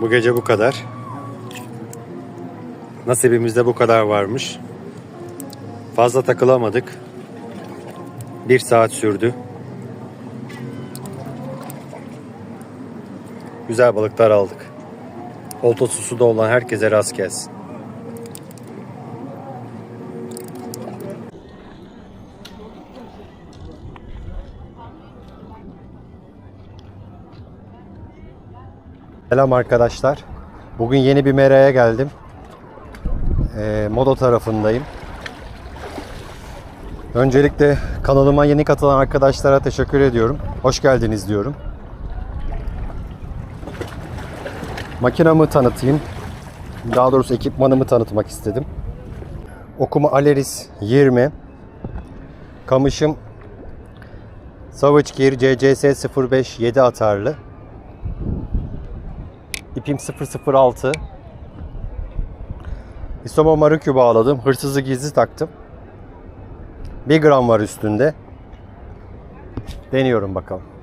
Bu gece bu kadar. Nasibimizde bu kadar varmış. Fazla takılamadık. Bir saat sürdü. Güzel balıklar aldık. Oltası suda olan herkese rast gelsin. Selam arkadaşlar. Bugün yeni bir meraya geldim. Ee, Modo tarafındayım. Öncelikle kanalıma yeni katılan arkadaşlara teşekkür ediyorum. Hoş geldiniz diyorum. Makinamı tanıtayım. Daha doğrusu ekipmanımı tanıtmak istedim. Okuma Aleris 20. Kamışım Savage Gear CCS 05 7 atarlı. İpim 006. Isomo Maruku bağladım. Hırsızı gizli taktım. 1 gram var üstünde. Deniyorum bakalım.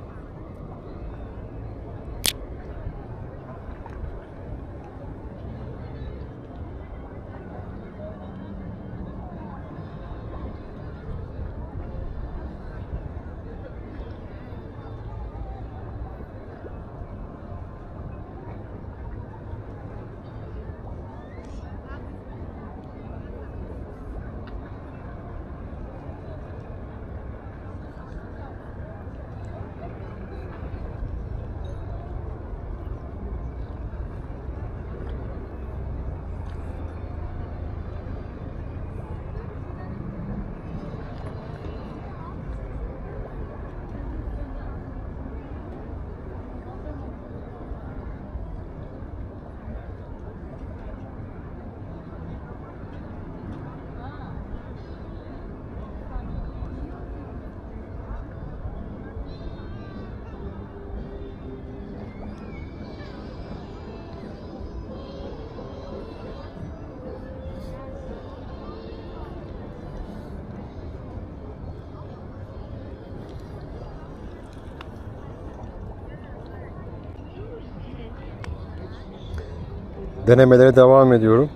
Denemelere devam ediyorum.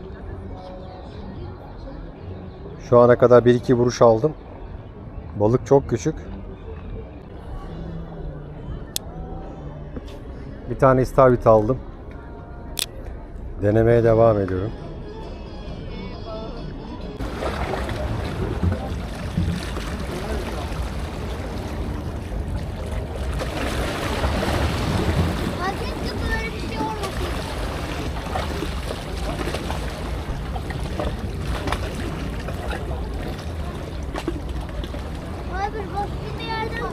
Şu ana kadar 1-2 vuruş aldım. Balık çok küçük. Bir tane istavrit aldım. Denemeye devam ediyorum. Keşke böyle bir şey olmasın. Abi başka bir yerden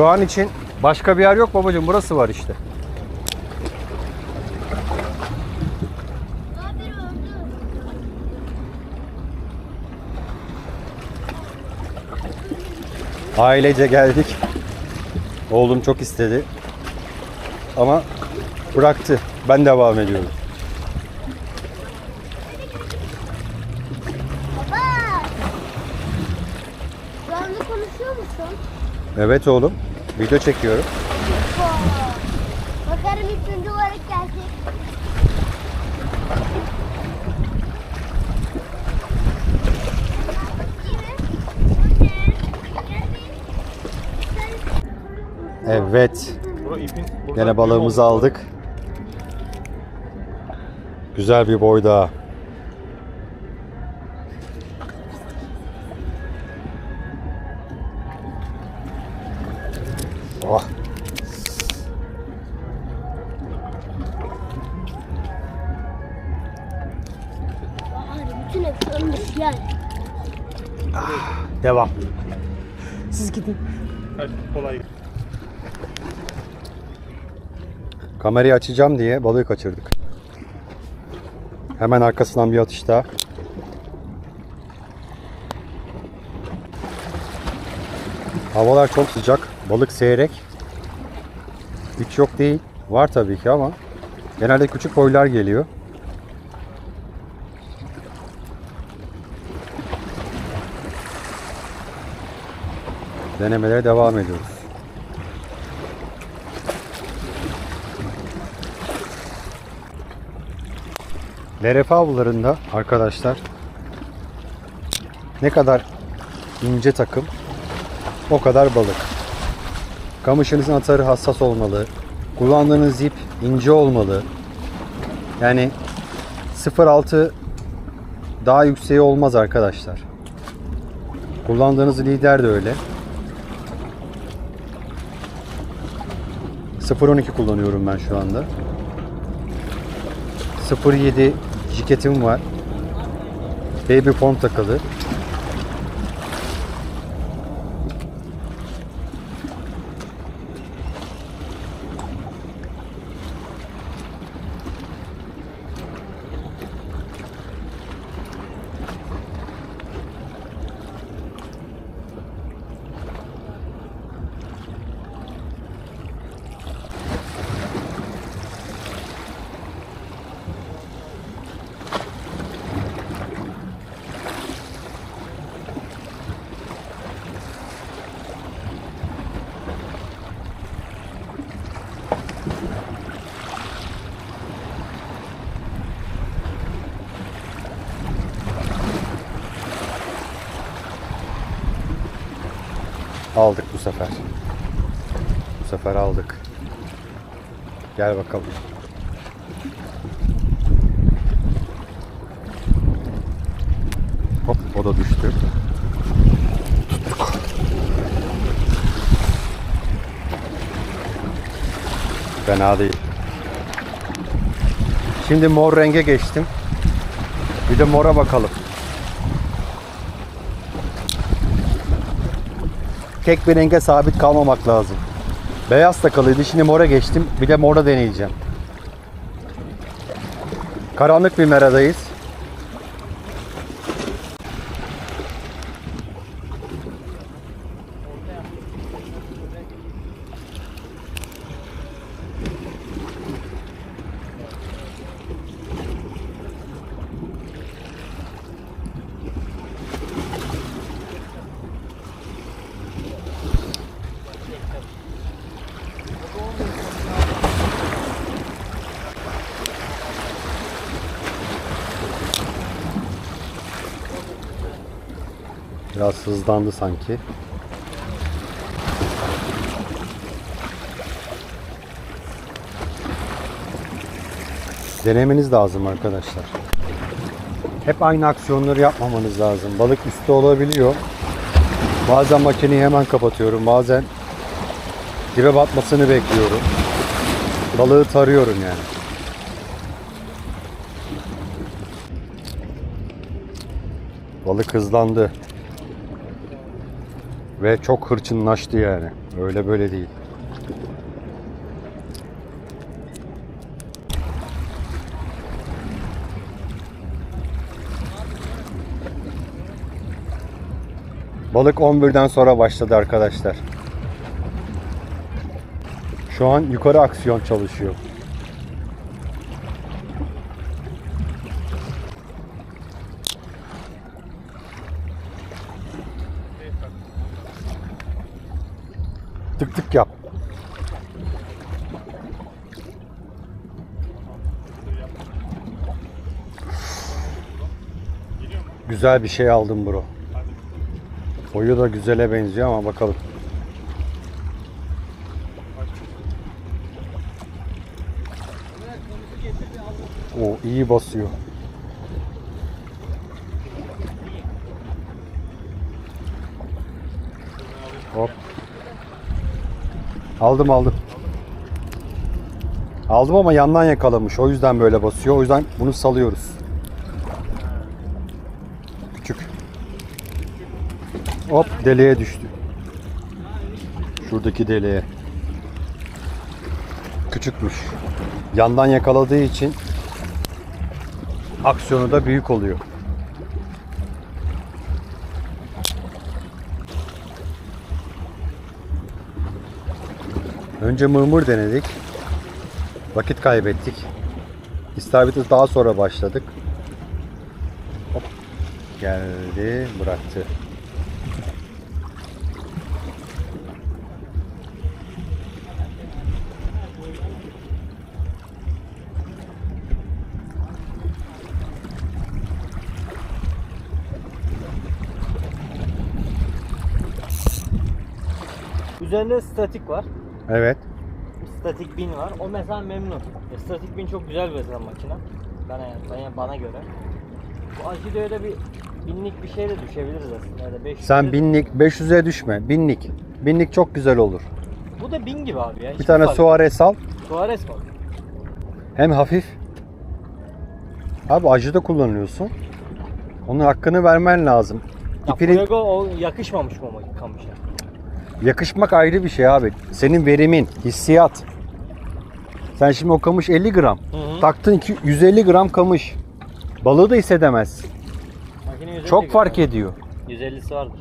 Şu an için başka bir yer yok babacığım. Burası var işte. Ailece geldik. Oğlum çok istedi. Ama bıraktı. Ben devam ediyorum. Baba. Şu anda konuşuyor musun? Evet oğlum. Video çekiyorum. Bakarım üçüncü olarak gelecek. Evet. Gene balığımızı aldık. Güzel bir boy Devam. Siz gidin. Hadi kolay. Kamerayı açacağım diye balığı kaçırdık. Hemen arkasından bir atış daha. Havalar çok sıcak. Balık seyrek. Hiç yok değil. Var tabii ki ama genelde küçük boylar geliyor. Denemelere devam ediyoruz. LRF avlarında arkadaşlar ne kadar ince takım o kadar balık. Kamışınızın atarı hassas olmalı. Kullandığınız ip ince olmalı. Yani 0.6 daha yükseği olmaz arkadaşlar. Kullandığınız lider de öyle. 0.12 kullanıyorum ben şu anda. 0.7 jiketim var. Baby form takılı. Aldık bu sefer. Bu sefer aldık. Gel bakalım. Hop o da düştü. Tuttuk. Fena değil. Şimdi mor renge geçtim. Bir de mora bakalım. Tek bir renge sabit kalmamak lazım. Beyaz takılıydı. Şimdi mora geçtim. Bir de mora deneyeceğim. Karanlık bir meradayız. Biraz hızlandı sanki. Denemeniz lazım arkadaşlar. Hep aynı aksiyonları yapmamanız lazım. Balık üstte olabiliyor. Bazen makineyi hemen kapatıyorum. Bazen dibe batmasını bekliyorum. Balığı tarıyorum yani. Balık hızlandı. Ve çok hırçınlaştı yani. Öyle böyle değil. Balık 11'den sonra başladı arkadaşlar. Şu an yukarı aksiyon çalışıyor. Tık tık yap. Güzel bir şey aldım bro. Boyu da güzele benziyor ama bakalım. O iyi basıyor. Hop. Aldım aldım. Aldım ama yandan yakalamış. O yüzden böyle basıyor. O yüzden bunu salıyoruz. Küçük. Hop deliğe düştü. Şuradaki deliğe. Küçükmüş. Yandan yakaladığı için aksiyonu da büyük oluyor. Önce mırmır denedik. Vakit kaybettik. İstavrit'e daha sonra başladık. Hop. Geldi, bıraktı. Üzerinde statik var. Evet. Statik bin var. O mesela memnun. E, statik bin çok güzel bir mesela makine. Bana, bana, bana göre. Bu Agido'ya da bir binlik bir şey de düşebiliriz aslında. Ya da 500 Sen binlik 500'e düşme. Binlik. Binlik çok güzel olur. Bu da bin gibi abi ya. Bir tane Suarez al. Suarez mi? Hem hafif. Abi acıda kullanıyorsun. Onun hakkını vermen lazım. Ya İpini Fuego o yakışmamış mı kamışa? Yakışmak ayrı bir şey abi. Senin verimin, hissiyat. Sen şimdi o kamış 50 gram. Hı hı. Taktın ki 150 gram kamış. Balığı da hissedemez. Makine 150 Çok gibi. fark ediyor. 150'si vardır.